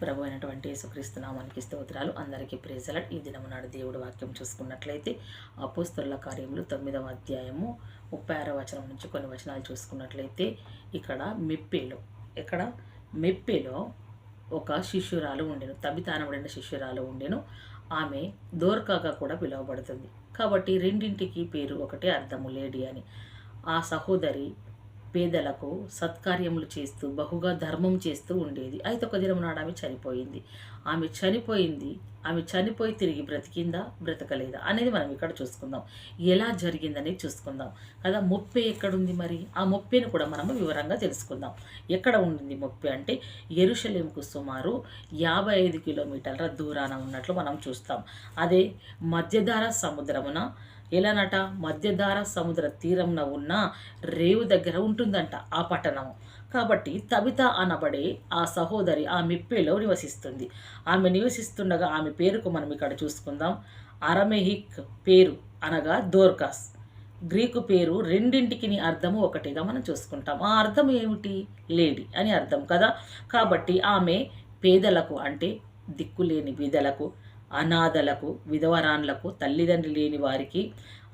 ప్రభు అయినటువంటి యేసుక్రీస్తునామానికి స్తోత్రాలు. అందరికీ ప్రేజలట్ ఈ దినము నాడు దేవుడు వాక్యం చూసుకున్నట్లయితే అపోస్తరుల కార్యములు తొమ్మిదవ అధ్యాయము ముప్పై ఆరో వచనం నుంచి కొన్ని వచనాలు చూసుకున్నట్లయితే ఇక్కడ మెప్పిలో ఇక్కడ మెప్పిలో ఒక శిష్యురాలు ఉండెను. తబితానబడిన శిష్యురాలు ఉండెను. ఆమె దోర్కాగా కూడా పిలువబడుతుంది. కాబట్టి రెండింటికి పేరు ఒకటే అర్థము లేడీ అని. ఆ సహోదరి పేదలకు సత్కార్యములు చేస్తూ బహుగా ధర్మం చేస్తూ ఉండేది. అయితే ఒక దినం నాడు ఆమె చనిపోయింది. ఆమె చనిపోయింది. ఆమె చనిపోయి తిరిగి బ్రతికిందా? బ్రతకలేదా? అనేది మనం ఇక్కడ చూసుకుందాం. ఎలా జరిగిందనేది చూసుకుందాం. కదా మొప్పే ఎక్కడుంది మరి? ఆ ముప్పేను కూడా మనము వివరంగా తెలుసుకుందాం. ఎక్కడ ఉండింది మొప్పే అంటే ఎరుషలేంకు సుమారు యాభై ఐదు కిలోమీటర్ల దూరాన ఉన్నట్లు మనం చూస్తాం. అదే మధ్యధార సముద్రమున ఎలానట? మధ్యధార సముద్ర తీరంన ఉన్న రేవు దగ్గర ఉంటుందంట ఆ పట్టణం. కాబట్టి తబిత అనబడే ఆ సహోదరి ఆ మిప్పేలో నివసిస్తుంది. ఆమె నివసిస్తుండగా ఆమె పేరుకు మనం ఇక్కడ చూసుకుందాం. అరమెహిక్ పేరు అనగా దోర్కాస్. గ్రీకు పేరు రెండింటికి అర్థము ఒకటిగా మనం చూసుకుంటాం. ఆ అర్థం ఏమిటి? లేడీ అని అర్థం కదా. కాబట్టి ఆమె పేదలకు అంటే దిక్కులేని బీదలకు అనాథలకు విధవరాన్లకు తల్లిదండ్రి లేని వారికి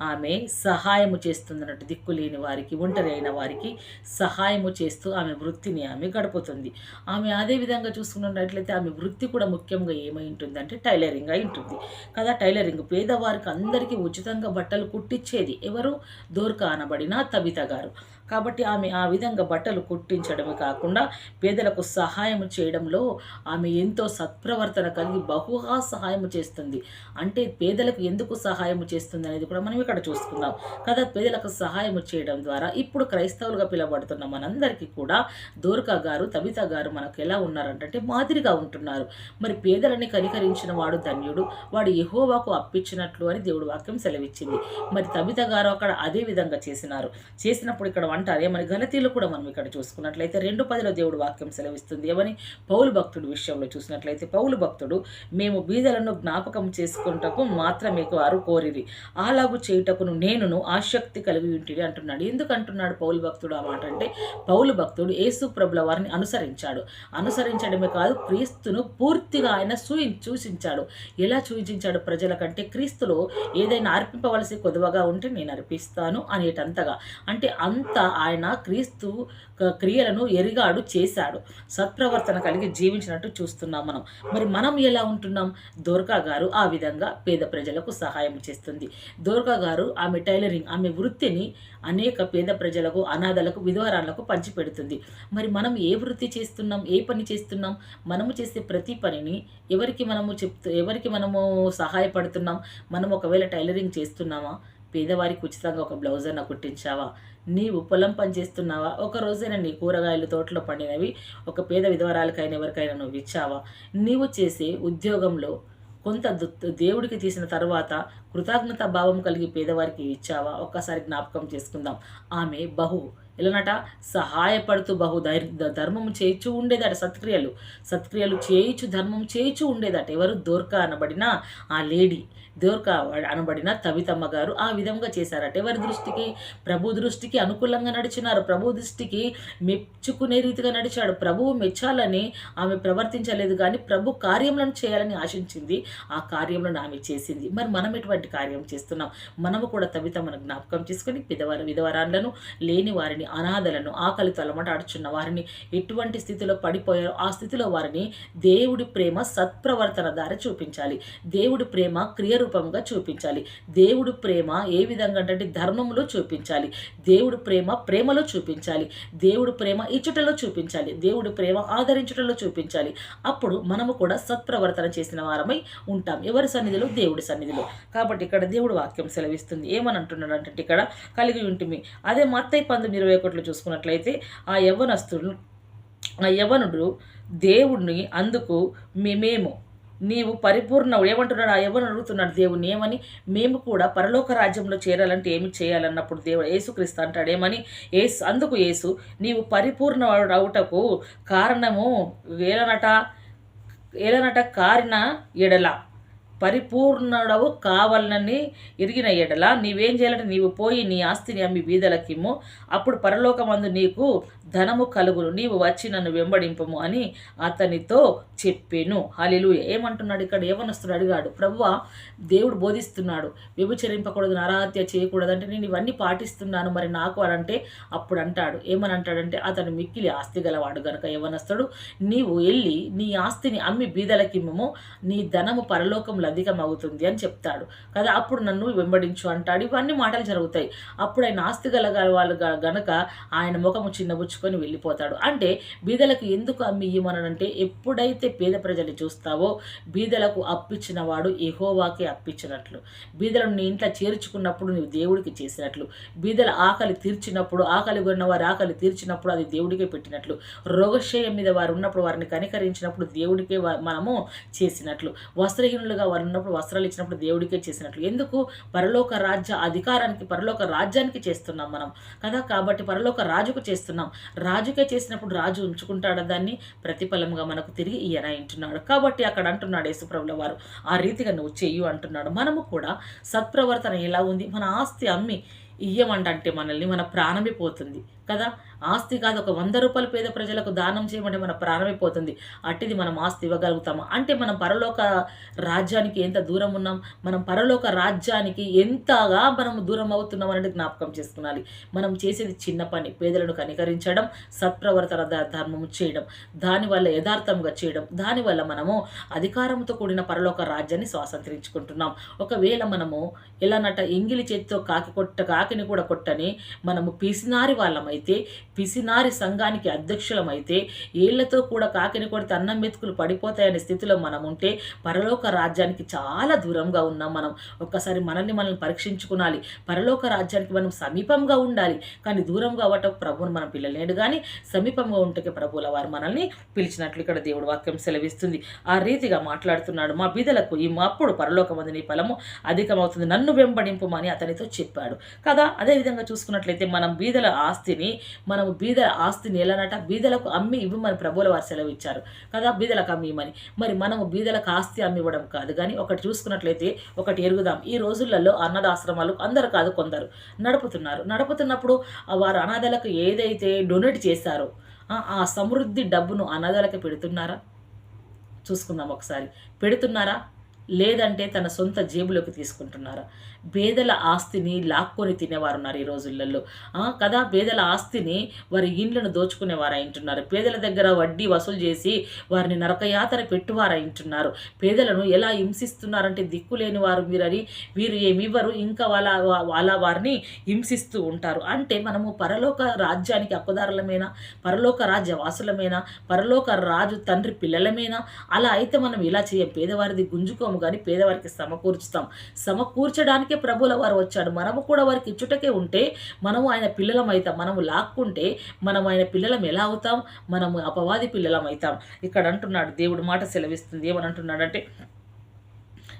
ఆమె సహాయము చేస్తుందన్నట్టు దిక్కులేని వారికి ఒంటరి అయిన వారికి సహాయము చేస్తూ ఆమె వృత్తిని ఆమె గడుపుతుంది. ఆమె అదే విధంగా చూసుకున్నట్లయితే ఆమె వృత్తి కూడా ముఖ్యంగా ఏమై ఉంటుందంటే టైలరింగ్ అయి ఉంటుంది. కదా టైలరింగ్ పేదవారికి అందరికీ ఉచితంగా బట్టలు కుట్టించేది ఎవరు? దోర్క అనబడిన తబిత గారు. కాబట్టి ఆమె ఆ విధంగా బట్టలు కుట్టించడమే కాకుండా పేదలకు సహాయం చేయడంలో ఆమె ఎంతో సత్ప్రవర్తన కలిగి బహుగా సహాయం చేస్తుంది. అంటే పేదలకు ఎందుకు సహాయం చేస్తుంది అనేది కూడా మనం ఇక్కడ చూసుకుందాం. కదా పేదలకు సహాయం చేయడం ద్వారా ఇప్పుడు క్రైస్తవులుగా పిలబడుతున్న మనందరికీ కూడా దోర్కా గారు తబిత గారు మనకు ఎలా ఉన్నారంటే మాదిరిగా ఉంటున్నారు. మరి పేదలని కనికరించిన వాడు ధన్యుడు వాడు యహోవాకు అప్పించినట్లు అని దేవుడు వాక్యం సెలవిచ్చింది. మరి తబిత గారు అక్కడ అదే విధంగా చేసినారు. చేసినప్పుడు ఇక్కడ అంటారు ఏమని గలతీలు కూడా మనం ఇక్కడ చూసుకున్నట్లయితే రెండు పదిలో దేవుడు వాక్యం సెలవిస్తుంది. ఏమని? పౌలు భక్తుడు విషయంలో చూసినట్లయితే పౌలు భక్తుడు మేము బీదలను జ్ఞాపకం చేసుకుంటకు మాత్రమే వారు కోరిరి. అలాగు చేయుటకును నేనును ఆసక్తి కలిగి ఉంటిని అంటున్నాడు. ఎందుకంటున్నాడు పౌలు భక్తుడు ఆ మాట అంటే పౌలు భక్తుడు యేసు ప్రభుల వారిని అనుసరించాడు. అనుసరించడమే కాదు క్రీస్తును పూర్తిగా ఆయన సూయి సూచించాడు ఎలా సూచించాడు ప్రజల కంటే క్రీస్తులో ఏదైనా అర్పింపవలసి కొదువగా ఉంటే నేను అర్పిస్తాను అనేటంతగా. అంటే అంత ఆయన క్రీస్తు క్రియలను ఎరిగాడు చేశాడు. సత్ప్రవర్తన కలిగి జీవించినట్టు చూస్తున్నాం మనం. మరి మనం ఎలా ఉంటున్నాం? దోర్కా గారు ఆ విధంగా పేద ప్రజలకు సహాయం చేస్తుంది. దోర్కా గారు ఆమె టైలరింగ్ ఆమె వృత్తిని అనేక పేద ప్రజలకు అనాథలకు విధవరాలకు పంచిపెడుతుంది. మరి మనం ఏ వృత్తి చేస్తున్నాం? ఏ పని చేస్తున్నాం? మనము చేసే ప్రతి పనిని ఎవరికి మనము చెప్తూ ఎవరికి మనము సహాయపడుతున్నాం? మనం ఒకవేళ టైలరింగ్ చేస్తున్నామా? పేదవారికి ఉచితంగా ఒక బ్లౌజ్ అన్న కుట్టించావా? నీవు పొలం పని చేస్తున్నావా? ఒక రోజైనా నీ కూరగాయలు తోటలో పండినవి ఒక పేద విధవరాలకైనా ఎవరికైనా నువ్వు ఇచ్చావా? నీవు చేసే ఉద్యోగంలో కొంత దేవుడికి తీసిన తర్వాత కృతజ్ఞత భావం కలిగి పేదవారికి ఇచ్చావా? ఒక్కసారి జ్ఞాపకం చేసుకుందాం. ఆమె బహు ఎలానట? సహాయపడుతూ బహు ధైర్య ధర్మం చేయిచు ఉండేదట సత్క్రియలు. సత్క్రియలు చేయిచు ధర్మం చేయిచు ఉండేదట. ఎవరు దోర్కా అనబడిన ఆ లేడీ దోర్కా అనబడిన తవితమ్మ గారు ఆ విధంగా చేశారట. ఎవరి దృష్టికి? ప్రభు దృష్టికి అనుకూలంగా నడిచినారు. ప్రభు దృష్టికి మెచ్చుకునే రీతిగా నడిచాడు. ప్రభువు మెచ్చాలని ఆమె ప్రవర్తించలేదు కానీ ప్రభు కార్యములను చేయాలని ఆశించింది. ఆ కార్యములను ఆమె చేసింది. మరి మనం ఎటువంటి కార్యం చేస్తున్నాం? మనము కూడా తవితమ్మను జ్ఞాపకం చేసుకుని విధవర విధవరాన్లను లేని వారిని అనాథలను ఆకలితో అలమటాడుచున్న వారిని ఎటువంటి స్థితిలో పడిపోయారో ఆ స్థితిలో వారిని దేవుడి ప్రేమ సత్ప్రవర్తన ద్వారా చూపించాలి. దేవుడి ప్రేమ క్రియ రూపంగా చూపించాలి. దేవుడు ప్రేమ ఏ విధంగా అంటే ధర్మంలో చూపించాలి. దేవుడు ప్రేమ ప్రేమలో చూపించాలి. దేవుడు ప్రేమ ఇచ్చుటలో చూపించాలి. దేవుడు ప్రేమ ఆదరించుటలో చూపించాలి. అప్పుడు మనము కూడా సత్ప్రవర్తన చేసిన వారమై ఉంటాం. ఎవరి సన్నిధిలో? దేవుడి సన్నిధిలో. కాబట్టి ఇక్కడ దేవుడు వాక్యం సెలవిస్తుంది. ఏమని అంటున్నాడు అంటే ఇక్కడ కలిగి ఉంటుంది అదే మత్తయి పంతొమ్మిది ఇరవై ఒకటిలో చూసుకున్నట్లయితే ఆ యవ్వనస్తుడు ఆ యవ్వనుడు దేవుడిని అందుకు మేమేమో? నీవు పరిపూర్ణ ఏమంటున్నాడు? ఆ ఎవరు అడుగుతున్నాడు? దేవుని ఏమని? మేము కూడా పరలోక రాజ్యంలో చేరాలంటే ఏమి చేయాలన్నప్పుడు దేవుడు యేసుక్రీస్తు అంటాడు. ఏమని? ఏసు అందుకు యేసు నీవు పరిపూర్ణ అవుటకు కారణము ఏలనట ఏలనట కారిన ఎడల. పరిపూర్ణుడవు కావాలని ఎరిగిన ఎడల నీవేం చేయాలంటే నీవు పోయి నీ ఆస్తిని అమ్మి బీదలకిమ్ము అప్పుడు పరలోకమందు నీకు ధనము కలుగును. నీవు వచ్చి నన్ను వెంబడింపము అని అతనితో చెప్పాను. హాలిలు ఏమంటున్నాడు ఇక్కడ? ఏమనొస్తున్నాడు? అడిగాడు. ప్రభువ దేవుడు బోధిస్తున్నాడు. వ్యభిచరింపకూడదు నరహత్య చేయకూడదు అంటే నేను ఇవన్నీ పాటిస్తున్నాను. మరి నాకు అని అంటే అప్పుడు అంటాడు. ఏమని అంటాడంటే అతను మిక్కిలి ఆస్తి గలవాడు గనక ఏమనొస్తాడు? నీవు వెళ్ళి నీ ఆస్తిని అమ్మి బీదలకిమ్మము నీ ధనము పరలోకంలో అధికమవుతుంది అని చెప్తాడు. కదా అప్పుడు నన్ను వెంబడించు అంటాడు. ఇవన్నీ మాటలు జరుగుతాయి. అప్పుడు ఆయన ఆస్తి గల వాళ్ళు గనక ఆయన ముఖము చిన్నబుచ్చుకొని వెళ్ళిపోతాడు. అంటే బీదలకు ఎందుకు అమ్మి ఇవ్వమనంటే ఎప్పుడైతే పేద ప్రజలు చూస్తావో బీదలకు అప్పించిన వాడు ఎహోవాకే అప్పించినట్లు బీదలను నీ ఇంట్లో చేర్చుకున్నప్పుడు నువ్వు దేవుడికి చేసినట్లు. బీదల ఆకలి తీర్చినప్పుడు ఆకలి కొన్న వారి ఆకలి తీర్చినప్పుడు అది దేవుడికే పెట్టినట్లు. రోగశయం మీద వారు ఉన్నప్పుడు వారిని కనికరించినప్పుడు దేవుడికే మనము చేసినట్లు. వస్త్రహీనులుగా వారు ఉన్నప్పుడు వస్త్రాలు ఇచ్చినప్పుడు దేవుడికే చేసినట్లు. ఎందుకు? పరలోక రాజ్య అధికారానికి పరలోక రాజ్యానికి చేస్తున్నాం మనం. కదా? కాబట్టి పరలోక రాజుకు చేస్తున్నాం. రాజుకే చేసినప్పుడు రాజు ఉంచుకుంటాడు దాన్ని? ప్రతిఫలంగా మనకు తిరిగి ఈయన కాబట్టి అక్కడ అంటున్నాడు యేసుప్రభుల వారు. ఆ రీతిగా నువ్వు చెయ్యు అంటున్నాడు. మనము కూడా సత్ప్రవర్తన ఎలా ఉంది? మన ఆస్తి అమ్మి ఇయ్యమంటే మనల్ని మన ప్రాణమే పోతుంది. కదా? ఆస్తి కాదు ఒక వంద రూపాయలు పేద ప్రజలకు దానం చేయమంటే మన ప్రాణమే అట్టిది మనం ఆస్తి ఇవ్వగలుగుతాము? అంటే మనం పరలోక రాజ్యానికి ఎంత దూరం ఉన్నాం? మనం పరలోక రాజ్యానికి ఎంతగా మనం దూరం అవుతున్నాం అనేది జ్ఞాపకం చేసుకోవాలి మనం చేసేది చిన్న పని పేదలను కనికరించడం సత్ప్రవర్తన ధర్మము చేయడం దానివల్ల యథార్థంగా చేయడం దానివల్ల మనము అధికారంతో కూడిన పరలోక రాజ్యాన్ని స్వాతంత్రించుకుంటున్నాం. ఒకవేళ మనము ఎలానట ఎంగిలి చేతితో కాకి కొట్ట కాకిని కూడా కొట్టని మనము పిసినారి వాళ్ళమైతే అయితే పిసినారి సంఘానికి అధ్యక్షులమైతే ఏళ్ళతో కూడా కాకిని కొడితే అన్నం మెతుకులు పడిపోతాయనే స్థితిలో మనం ఉంటే పరలోక రాజ్యానికి చాలా దూరంగా ఉన్నాం మనం. ఒక్కసారి మనల్ని మనల్ని పరీక్షించుకునాలి. పరలోక రాజ్యానికి మనం సమీపంగా ఉండాలి. కానీ దూరంగా అవ్వటం ప్రభువుని మనం పిల్లలేడు కానీ సమీపంగా ఉంటే ప్రభువుల వారు మనల్ని పిలిచినట్లు ఇక్కడ దేవుడు వాక్యం సెలవిస్తుంది. ఆ రీతిగా మాట్లాడుతున్నాడు. మా బీదలకు ఈ అప్పుడు పరలోకమంది నీ ఫలము అధికమవుతుంది. నన్ను వెంబడింపుమని అతనితో చెప్పాడు. కదా అదేవిధంగా చూసుకున్నట్లయితే మనం బీదల ఆస్తిని మనము బీదల ఆస్తిని ఎలానట బీదలకు అమ్మి ఇవ్వమని ప్రభువుల వారు సెలవు ఇచ్చారు కదా బీదలకు అమ్మి ఇవ్వమని. మరి మనము బీదలకు ఆస్తి అమ్మి ఇవ్వడం కాదు. కానీ ఒకటి చూసుకున్నట్లయితే ఒకటి ఎరుగుదాం. ఈ రోజులలో అన్నదాశ్రమాలు అందరు కాదు కొందరు నడుపుతున్నారు. నడుపుతున్నప్పుడు ఆ వారు అనాథలకు ఏదైతే డొనేట్ చేశారో ఆ ఆ సమృద్ధి డబ్బును అనాథలకు పెడుతున్నారా? చూసుకుందాం ఒకసారి. పెడుతున్నారా? లేదంటే తన సొంత జేబులోకి తీసుకుంటున్నారు. పేదల ఆస్తిని లాక్కొని తినేవారు ఉన్నారు ఈ రోజులలో. కదా పేదల ఆస్తిని వారి ఇండ్లను దోచుకునేవారు అయింటున్నారు పేదల దగ్గర వడ్డీ వసూలు చేసి వారిని నరకయాతన పెట్టువారు అయింటున్నారు పేదలను ఎలా హింసిస్తున్నారంటే దిక్కులేని వారు వీరని వీరు ఏమివ్వరు. ఇంకా వాళ్ళ వాళ్ళ వారిని హింసిస్తూ ఉంటారు. అంటే మనము పరలోక రాజ్యానికి హక్కుదారులమేనా? పరలోక రాజ్య వాసులమేనా? పరలోక రాజు తండ్రి పిల్లలమేనా? అలా అయితే మనం ఇలా చేయం. పేదవారిది గుంజుకోము కానీ పేదవారికి సమకూర్చుతాం. సమకూర్చడానికే ప్రభుల వారు వచ్చాడు మనము కూడా వారికి ఇచ్చుటకే ఉంటే మనము ఆయన పిల్లలం అవుతాం మనము లాక్కుంటే మనం ఆయన పిల్లలం ఎలా అవుతాం? మనము అపవాది పిల్లలం అవుతాం ఇక్కడ అంటున్నాడు దేవుడు మాట సెలవిస్తుంది. ఏమని అంటున్నాడంటే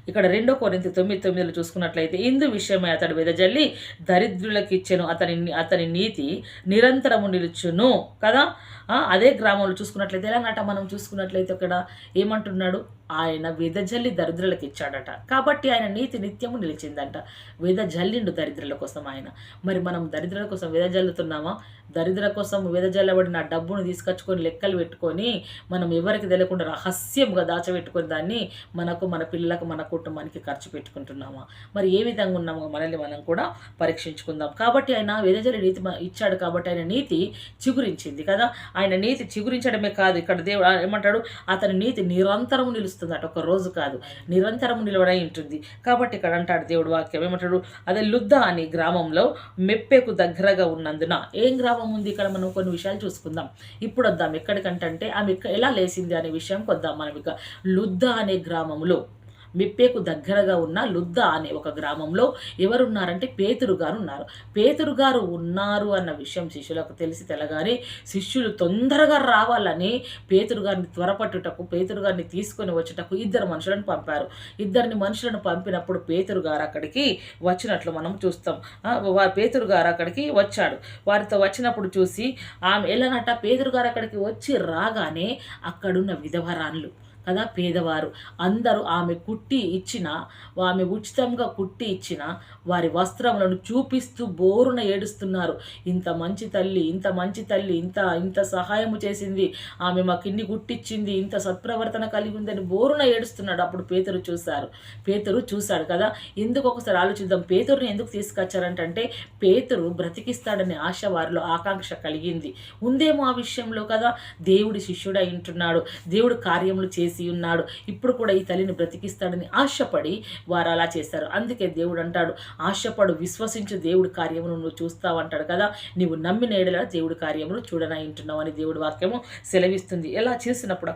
ఇక్కడ రెండో కొరింత తొమ్మిది తొమ్మిదిలో చూసుకున్నట్లయితే ఇందు విషయమై అతడు వెదజల్లి దరిద్రులకు ఇచ్చెను అతని అతని నీతి నిరంతరము నిలుచును. కదా? అదే గ్రామంలో చూసుకున్నట్లయితే ఎలాగట మనం చూసుకున్నట్లయితే ఇక్కడ ఏమంటున్నాడు? ఆయన వెదజల్లి దరిద్రులకు ఇచ్చాడట. కాబట్టి ఆయన నీతి నిత్యము నిలిచిందంట. వెదజల్లిండు దరిద్రుల కోసం ఆయన. మరి మనం దరిద్రుల కోసం వెదజల్లుతున్నామా దరిద్రుల కోసం వెదజల్లబడిన డబ్బును తీసుకొచ్చుకొని లెక్కలు పెట్టుకొని మనం ఎవరికి తెలియకుండా రహస్యంగా దాచబెట్టుకొని దాన్ని మనకు మన పిల్లలకు మన కుటుంబానికి ఖర్చు పెట్టుకుంటున్నామా? మరి ఏ విధంగా ఉన్నామో మనల్ని మనం కూడా పరీక్షించుకుందాం. కాబట్టి ఆయన వెదజల్లి నీతి ఇచ్చాడు కాబట్టి ఆయన నీతి చిగురించింది కదా. ఆయన నీతి చిగురించడమే కాదు. ఇక్కడ దేవుడు ఏమంటాడు? అతని నీతి నిరంతరం నిలుస్తుందట. ఒక రోజు కాదు. నిరంతరం నిలవడై ఉంటుంది. కాబట్టి ఇక్కడ అంటాడు దేవుడు వాక్యం. ఏమంటాడు? అదే లుద్దా అనే గ్రామంలో మెప్పెకు దగ్గరగా ఉన్నందున ఏం గ్రామం ఉంది? ఇక్కడ మనం కొన్ని విషయాలు చూసుకుందాం. ఇప్పుడు వద్దాం. ఎక్కడికంటే ఆమె ఎలా లేసింది అనే విషయం కొద్దాం మనం ఇక. లుద్దా అనే గ్రామంలో మిప్పేకు దగ్గరగా ఉన్న లుద్దా అనే ఒక గ్రామంలో ఎవరున్నారంటే పేతురు గారు ఉన్నారు పేతురు గారు ఉన్నారు అన్న విషయం శిష్యులకు తెలిసి తెలగానే శిష్యులు తొందరగా రావాలని పేతురు గారిని త్వరపట్టుటకు పేతురు గారిని తీసుకొని వచ్చుటకు ఇద్దరు మనుషులను పంపారు. ఇద్దరిని మనుషులను పంపినప్పుడు పేతురు గారు అక్కడికి వచ్చినట్లు మనం చూస్తాం. పేతురు గారు అక్కడికి వచ్చాడు. వారితో వచ్చినప్పుడు చూసి ఆమె ఎలానట? పేతురు గారు అక్కడికి వచ్చి రాగానే అక్కడున్న విధవరాన్లు కదా పేదవారు. అందరూ ఆమె కుట్టి ఇచ్చిన ఆమె ఉచితంగా కుట్టి ఇచ్చిన వారి వస్త్రములను చూపిస్తూ బోరున ఏడుస్తున్నారు. ఇంత మంచి తల్లి ఇంత మంచి తల్లి ఇంత ఇంత సహాయము చేసింది ఆమె మాకు ఇన్ని గుట్టిచ్చింది ఇంత సత్ప్రవర్తన కలిగి ఉందని బోరున ఏడుస్తున్నాడు. అప్పుడు పేతురు చూశారు. పేతురు చూశాడు కదా ఎందుకు ఒకసారి ఆలోచిద్దాం? పేతురుని ఎందుకు తీసుకొచ్చారంటే పేతురు బ్రతికిస్తాడనే ఆశ వారిలో ఆకాంక్ష కలిగింది. ఉందేమో ఆ విషయంలో కదా దేవుడి శిష్యుడై ఉంటున్నాడు. దేవుడు కార్యములు చేసి ఉన్నాడు. ఇప్పుడు కూడా ఈ తల్లిని బ్రతికిస్తాడని ఆశపడి వారు అలా చేశారు. అందుకే దేవుడు అంటాడు ఆశపడు విశ్వసించు దేవుడి కార్యమును నువ్వు చూస్తావు అంటాడు కదా. నీవు నమ్మిన ఏడలా దేవుడి కార్యమును చూడనాయింటున్నావు అని దేవుడి వాక్యము సెలవిస్తుంది. ఎలా చేసినప్పుడు